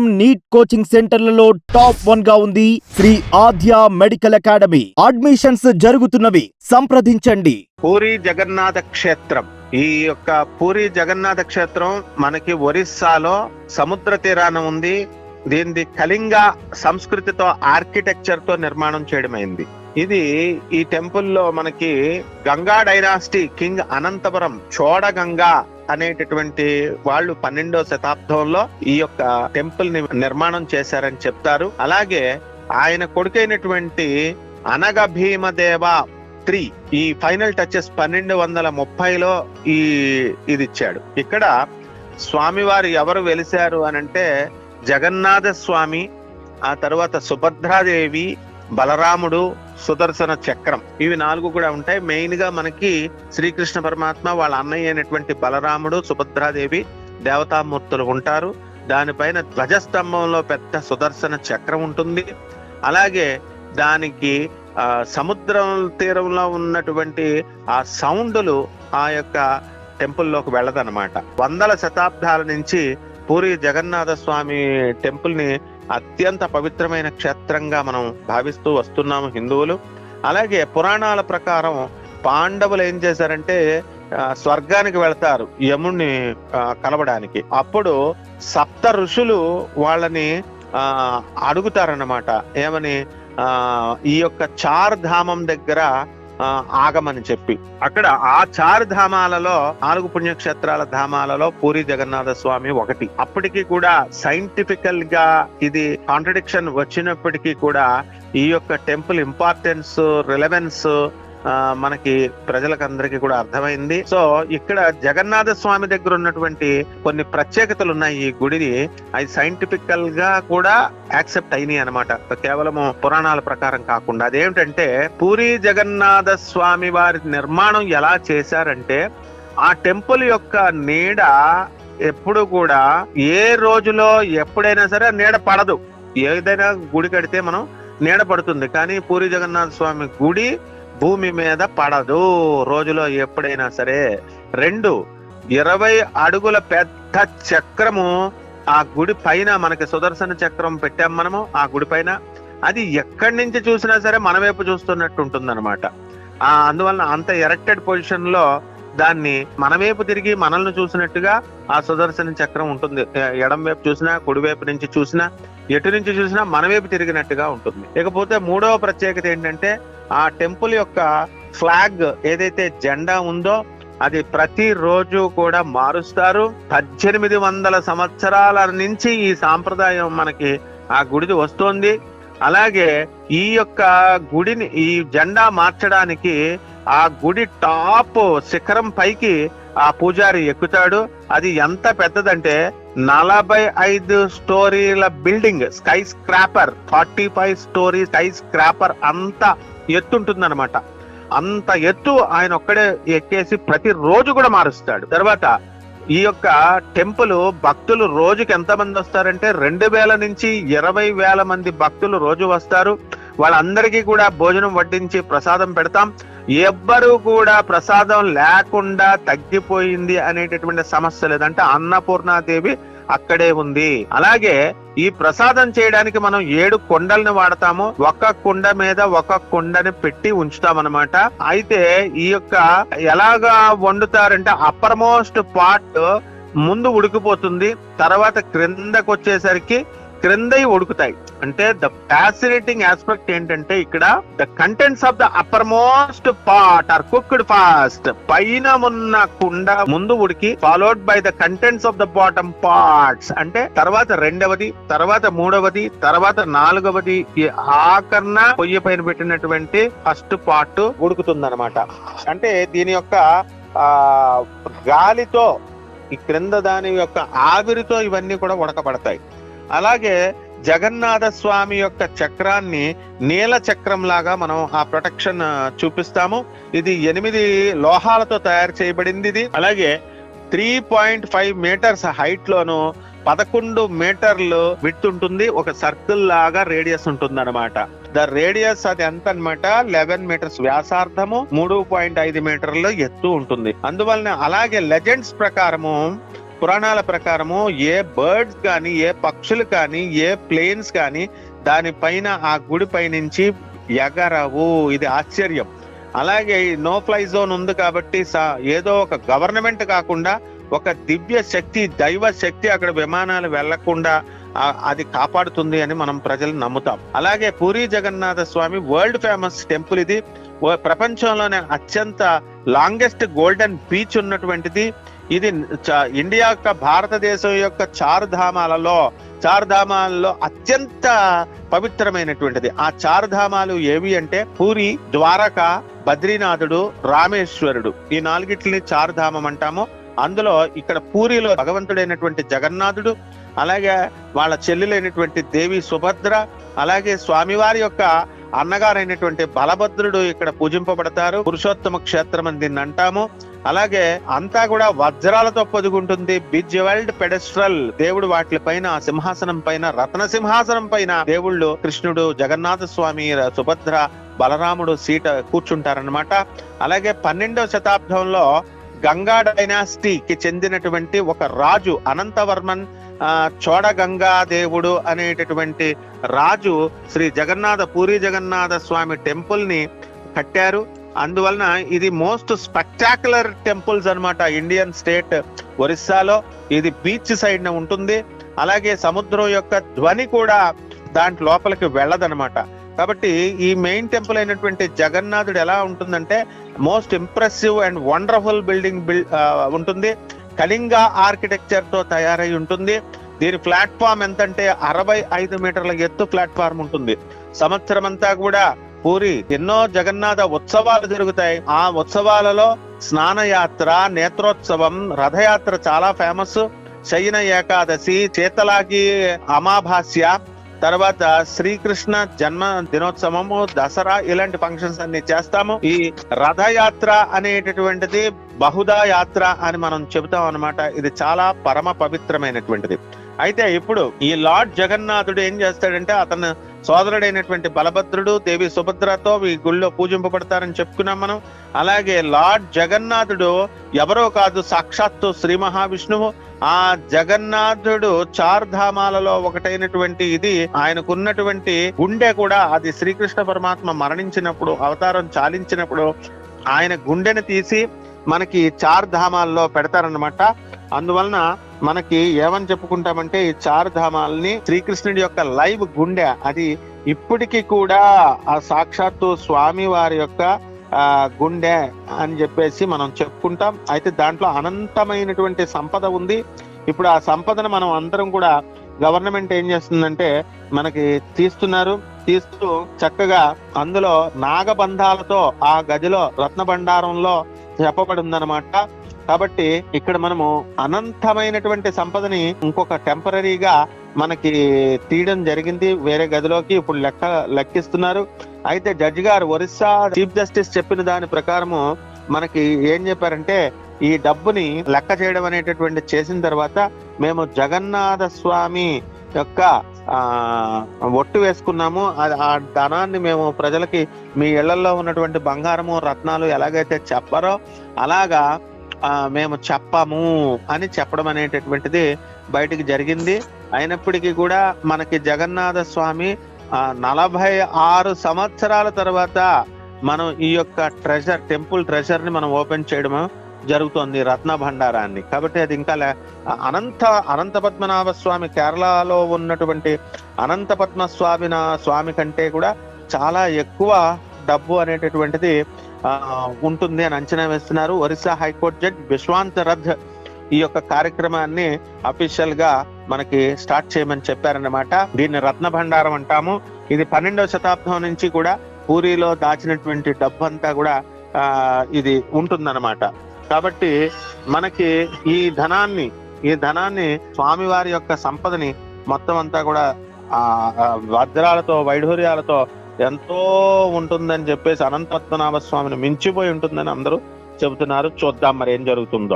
Neat coaching సెంటర్లలో top వన్గా ఉంది Shri Adya medical academy admissions జరుగుతున్నవి. సంప్రదించండి. పూరి జగన్నాథ క్షేత్రం. ఈ యొక్క పూరి జగన్నాథ క్షేత్రం మనకి ఒరిస్సాలో సముద్ర తీరాన ఉంది. దీనిది కళింగ సంస్కృతితో ఆర్కిటెక్చర్తో నిర్మాణం చేయడమైంది. ఇది ఈ టెంపుల్లో మనకి గంగా డైనాసిటీ కింగ్ అనంతపురం చోడగంగా అనేటటువంటి వాళ్ళు పన్నెండో శతాబ్దంలో ఈ యొక్క టెంపుల్ని నిర్మాణం చేశారని చెప్తారు. అలాగే ఆయన కొడుకైనటువంటి అనగ భీమదేవ త్రీ ఈ ఫైనల్ టచెస్ పన్నెండు వందల ముప్పైలో ఈ ఇది ఇచ్చాడు ఇక్కడ స్వామివారు ఎవరు వెలిశారు అనంటే జగన్నాథ స్వామి ఆ తర్వాత సుభద్రాదేవి బలరాముడు సుదర్శన చక్రం. ఇవి నాలుగు కూడా ఉంటాయి. మెయిన్గా మనకి శ్రీకృష్ణ పరమాత్మ వాళ్ళ అన్నయ్య అయినటువంటి బలరాముడు సుభద్రాదేవి దేవతామూర్తులు ఉంటారు. దానిపైన ధ్వజస్తంభంలో పెద్ద సుదర్శన చక్రం ఉంటుంది. అలాగే దానికి ఆ సముద్రం తీరంలో ఉన్నటువంటి ఆ సౌండ్లు ఆ యొక్క టెంపుల్లోకి వెళ్ళదన్నమాట. వందల శతాబ్దాల నుంచి పూరి జగన్నాథ స్వామి టెంపుల్ని అత్యంత పవిత్రమైన క్షేత్రంగా మనం భావిస్తూ వస్తున్నాము హిందువులు. అలాగే పురాణాల ప్రకారం పాండవులు ఏం చేశారంటే స్వర్గానికి వెళతారు యముణ్ణి కలవడానికి. అప్పుడు సప్త ఋషులు వాళ్ళని ఆ అడుగుతారన్నమాట. ఏమని? ఆ ఈ యొక్క చార్ ధామం దగ్గర ఆగమని చెప్పి. అక్కడ ఆ చారు ధామాలలో నాలుగు పుణ్యక్షేత్రాల ధామాలలో పూరి జగన్నాథ స్వామి ఒకటి. అప్పటికి కూడా సైంటిఫికల్గా ఇది కాంట్రడిక్షన్ వచ్చినప్పటికీ కూడా ఈ యొక్క టెంపుల్ ఇంపార్టెన్స్ రిలవెన్స్ మనకి ప్రజలకందరికీ కూడా అర్థమైంది. సో ఇక్కడ జగన్నాథ స్వామి దగ్గర ఉన్నటువంటి కొన్ని ప్రత్యేకతలు ఉన్నాయి ఈ గుడిని. అది సైంటిఫికల్గా కూడా యాక్సెప్ట్ అయినాయి అనమాట కేవలము పురాణాల ప్రకారం కాకుండా. అదేమిటంటే పూరి జగన్నాథ స్వామి వారి నిర్మాణం ఎలా చేశారంటే ఆ టెంపుల్ యొక్క నీడ ఎప్పుడు కూడా ఏ రోజులో ఎప్పుడైనా సరే నీడ పడదు. ఏదైనా గుడి కడితే మనం నీడ పడుతుంది. కానీ పూరి జగన్నాథ స్వామి గుడి భూమి మీద పడదు. రోజులో ఎప్పుడైనా సరే రెండు ఇరవై అడుగుల పెద్ద చక్రము ఆ గుడి పైన మనకి సుదర్శన చక్రం పెట్టాం మనము ఆ గుడి పైన. అది ఎక్కడి నుంచి చూసినా సరే మన వైపు చూస్తున్నట్టు ఉంటుంది ఆ అందువలన అంత ఎరెక్టెడ్ పొజిషన్లో దాన్ని మన వైపు తిరిగి మనల్ని చూసినట్టుగా ఆ సుదర్శన చక్రం ఉంటుంది. ఎడం వైపు చూసినా కుడి వైపు నుంచి చూసినా ఎటు నుంచి చూసినా మన వైపు తిరిగినట్టుగా ఉంటుంది. ఇకపోతే మూడవ ప్రత్యేకత ఏంటంటే ఆ టెంపుల్ యొక్క ఫ్లాగ్ ఏదైతే జెండా ఉందో అది ప్రతి రోజు కూడా మారుస్తారు. పద్దెనిమిది వందల సంవత్సరాల నుంచి ఈ సాంప్రదాయం మనకి ఆ గుడిది వస్తోంది. అలాగే ఈ యొక్క గుడిని ఈ జెండా మార్చడానికి ఆ గుడి టాప్ శిఖరం పైకి ఆ పూజారి ఎక్కుతాడు. అది ఎంత పెద్దదంటే నలభై ఐదు స్టోరీల building skyscraper forty five storey skyscraper అంత ఎత్తుంటుందన్నమాట అంత ఎత్తు ఆయన ఒక్కడే ఎక్కేసి ప్రతి రోజు కూడా మారుస్తాడు. తర్వాత ఈ యొక్క టెంపుల్ భక్తులు రోజుకి ఎంతమంది వస్తారంటే రెండు వేల నుంచి ఇరవై వేల మంది భక్తులు రోజు వస్తారు. వాళ్ళందరికీ కూడా భోజనం వడ్డించి ప్రసాదం పెడతాం. ఎవ్వరూ కూడా ప్రసాదం లేకుండా తగ్గిపోయింది అనేటటువంటి సమస్య లేదంటే అన్నపూర్ణాదేవి అక్కడే ఉంది. అలాగే ఈ ప్రసాదం చేయడానికి మనం ఏడు కొండల్ని వాడతాము. ఒక కుండ మీద ఒక కుండని పెట్టి ఉంచుతామన్నమాట. అయితే ఈ యొక్క ఎలాగా వండుతారంటే అప్పర్ మోస్ట్ పార్ట్ ముందు ఉడికిపోతుంది. తర్వాత క్రిందకు వచ్చేసరికి క్రిందయి ఉడుకుతాయి అంటే ద ఫ్యాసినేటింగ్ ఆస్పెక్ట్ ఏంటంటే ఇక్కడ the contents of the upper most part are cooked fast పైన ఉన్న కుండ ముందు ఉడికి followed by the contents of the bottom parts అంటే తర్వాత రెండవది తర్వాత మూడవది తర్వాత నాలుగవది ఆకర్ణ ఆకరణ పొయ్యి పైన పెట్టినటువంటి ఫస్ట్ పార్ట్ ఉడుకుతుంది అంటే దీని యొక్క ఆ గాలితో ఈ క్రింద దాని యొక్క ఆవిరితో ఇవన్నీ కూడా ఉడకబడతాయి. అలాగే జగన్నాథ స్వామి యొక్క చక్రాన్ని నీల చక్రం లాగా మనం ఆ ప్రొటెక్షన్ చూపిస్తాము. ఇది ఎనిమిది లోహాలతో తయారు చేయబడింది ఇది. అలాగే three point five meters height లోను పదకొండు మీటర్లు విడ్త్ ఉంటుంది. ఒక సర్కిల్ లాగా రేడియస్ ఉంటుంది అనమాట ద రేడియస్ అది ఎంత అన్నమాట లెవెన్ మీటర్స్ వ్యాసార్థము మూడు పాయింట్ ఐదు మీటర్లు ఎత్తు ఉంటుంది. అందువలన అలాగే లెజెండ్స్ ప్రకారము పురాణాల ప్రకారము ఏ బర్డ్స్ కానీ ఏ పక్షులు కానీ ఏ ప్లేన్స్ కానీ దానిపైన ఆ గుడి పైనుంచి ఎగరవు. ఇది ఆశ్చర్యం. అలాగే ఈ నో ఫ్లై జోన్ ఉంది కాబట్టి సా- ఏదో ఒక గవర్నమెంట్ కాకుండా ఒక దివ్య శక్తి దైవ శక్తి అక్కడ విమానాలు వెళ్ళకుండా అది కాపాడుతుంది అని మనం ప్రజలు నమ్ముతాం. అలాగే Puri Jagannath Swamy world famous temple ఇది. ప్రపంచంలోనే అత్యంత లాంగెస్ట్ గోల్డెన్ బీచ్ ఉన్నటువంటిది. ఇది చ- ఇండియా యొక్క భారతదేశం యొక్క చారుధామాలలో చారుధామాలలో అత్యంత పవిత్రమైనటువంటిది. ఆ చారుధామాలు ఏవి అంటే పూరి ద్వారక బద్రీనాథుడు రామేశ్వరుడు. ఈ నాలుగిట్లని చారుధామం అంటాము. అందులో ఇక్కడ పూరిలో భగవంతుడైనటువంటి జగన్నాథుడు అలాగే వాళ్ళ చెల్లెలైనటువంటి దేవి సుభద్ర అలాగే స్వామివారి యొక్క అన్నగారైనటువంటి బలభద్రుడు ఇక్కడ పూజింపబడతారు. పురుషోత్తమ క్షేత్రం అని దీన్ని అంటాము అలాగే అంతా కూడా వజ్రాలతో పొదుగుంటుంది. బిజ్వెల్డ్ పెడెస్ట్రల్ దేవుడు వాటి పైన సింహాసనం పైన రత్న సింహాసనం పైన దేవుళ్ళు కృష్ణుడు జగన్నాథ స్వామి సుభద్ర బలరాముడు సీట కూర్చుంటారనమాట అలాగే పన్నెండవ శతాబ్దంలో గంగా డైనాసిటీకి చెందినటువంటి ఒక రాజు అనంతవర్మన్ చోడ చోడగంగా దేవుడు అనేటటువంటి రాజు శ్రీ జగన్నాథ పూరి జగన్నాథ స్వామి టెంపుల్ని కట్టారు. అందువలన ఇది మోస్ట్ స్పెక్టాక్యులర్ టెంపుల్స్ అన్నమాట. ఇండియన్ స్టేట్ ఒరిస్సాలో ఇది బీచ్ సైడ్ ఉంటుంది. అలాగే సముద్రం యొక్క ధ్వని కూడా దాంట్ లోపలికి వెళ్ళదనమాట కాబట్టి ఈ మెయిన్ టెంపుల్ అయినటువంటి జగన్నాథుడు ఎలా ఉంటుందంటే most impressive and wonderful building bill ఉంటుంది. కళింగ ఆర్కిటెక్చర్తో తయారై ఉంటుంది. దీని ప్లాట్ఫామ్ ఎంతంటే అరవై ఐదు మీటర్ల ఎత్తు ప్లాట్ఫామ్ ఉంటుంది. సంవత్సరం అంతా కూడా పూరి ఎన్నో జగన్నాథ ఉత్సవాలు జరుగుతాయి. ఆ ఉత్సవాలలో స్నానయాత్ర నేత్రోత్సవం రథయాత్ర చాలా ఫేమస్ శయన ఏకాదశి చేతలాగి అమాభాస్య తర్వాత శ్రీకృష్ణ జన్మ దినోత్సవము దసరా ఇలాంటి ఫంక్షన్స్ అన్ని చేస్తాము. ఈ రథయాత్ర అనేటటువంటిది బహుదా యాత్ర అని మనం చెబుతాం అన్నమాట. ఇది చాలా పరమ పవిత్రమైనటువంటిది. అయితే ఇప్పుడు ఈ లార్డ్ జగన్నాథుడు ఏం చేస్తాడంటే అతను సోదరుడైనటువంటి బలభద్రుడు దేవి సుభద్రతో ఈ గుళ్ళో పూజింపబడతారని చెప్పుకున్నాం మనం. అలాగే లార్డ్ జగన్నాథుడు ఎవరో కాదు సాక్షాత్తు శ్రీ మహావిష్ణువు. ఆ జగన్నాథుడు చార్ధామాలలో ఒకటైనటువంటి ఇది ఆయనకున్నటువంటి గుండె కూడా. అది శ్రీకృష్ణ పరమాత్మ మరణించినప్పుడు అవతారం చాలించినప్పుడు ఆయన గుండెని తీసి మనకి చార్ధామాల్లో పెడతారనమాట పెడతారన్నమాట. అందువలన మనకి ఏమని చెప్పుకుంటామంటే ఈ చారుధామాలని శ్రీకృష్ణుడి యొక్క లైవ్ గుండె. అది ఇప్పటికీ కూడా ఆ సాక్షాత్తు స్వామి వారి యొక్క ఆ గుండె అని చెప్పేసి మనం చెప్పుకుంటాం. అయితే దాంట్లో అనంతమైనటువంటి సంపద ఉంది. ఇప్పుడు ఆ సంపదను మనం అందరం కూడా గవర్నమెంట్ ఏం చేస్తుందంటే మనకి తీస్తున్నారు. తీస్తూ చక్కగా అందులో నాగబంధాలతో ఆ గదిలో రత్న భండారంలో చెప్పబడి ఉందన్నమాట కాబట్టి ఇక్కడ మనము అనంతమైనటువంటి సంపదని ఇంకొక టెంపరీగా మనకి తీయడం జరిగింది. వేరే గదిలోకి ఇప్పుడు లెక్క లెక్కిస్తున్నారు. అయితే జడ్జి గారు ఒరిస్సా చీఫ్ జస్టిస్ చెప్పిన దాని ప్రకారము మనకి ఏం చెప్పారంటే ఈ డబ్బుని లెక్క చేయడం అనేటటువంటి చేసిన తర్వాత మేము జగన్నాథ స్వామి యొక్క ఒట్టు వేసుకున్నాము. అది- ఆ ధనాన్ని మేము ప్రజలకి మీ ఇళ్ళలో ఉన్నటువంటి బంగారము రత్నాలు ఎలాగైతే చెప్పారో అలాగా ఆ, మేము చెప్పము అని చెప్పడం అనేటటువంటిది బయటికి జరిగింది. అయినప్పటికీ కూడా మనకి జగన్నాథ స్వామి ఆ, నలభై ఆరు సంవత్సరాల తర్వాత మనం ఈ యొక్క ట్రెజర్ టెంపుల్ ట్రెజర్ని మనం ఓపెన్ చేయడము జరుగుతోంది రత్న భండారాన్ని. కాబట్టి అది ఇంకా లే- అనంత అనంత పద్మనాభ స్వామి కేరళలో ఉన్నటువంటి అనంత పద్మ స్వామి స్వామి కంటే కూడా చాలా ఎక్కువ డబ్బు అనేటటువంటిది ఉంటుంది అని అంచనా వేస్తున్నారు. Orissa high court judge Vishwanath Rath ఈ యొక్క కార్యక్రమాన్ని అఫీషియల్గా మనకి స్టార్ట్ చేయమని చెప్పారన్నమాట. దీన్ని రత్న భండారం అంటాము. ఇది పన్నెండవ శతాబ్దం నుంచి కూడా పూరిలో దాచినటువంటి డబ్బు అంతా కూడా ఇది ఉంటుందన్నమాట. కాబట్టి మనకి ఈ ధనాన్ని ఈ ధనాన్ని స్వామివారి యొక్క సంపదని మొత్తం అంతా కూడా ఆ వజ్రాలతో వైఢూర్యాలతో ఎంతో ఉంటుందని చెప్పేసి అనంతపద్మనాభ స్వామిని మించిపోయి ఉంటుందని అందరూ చెబుతున్నారు. చూద్దాం మరి ఏం జరుగుతుందో.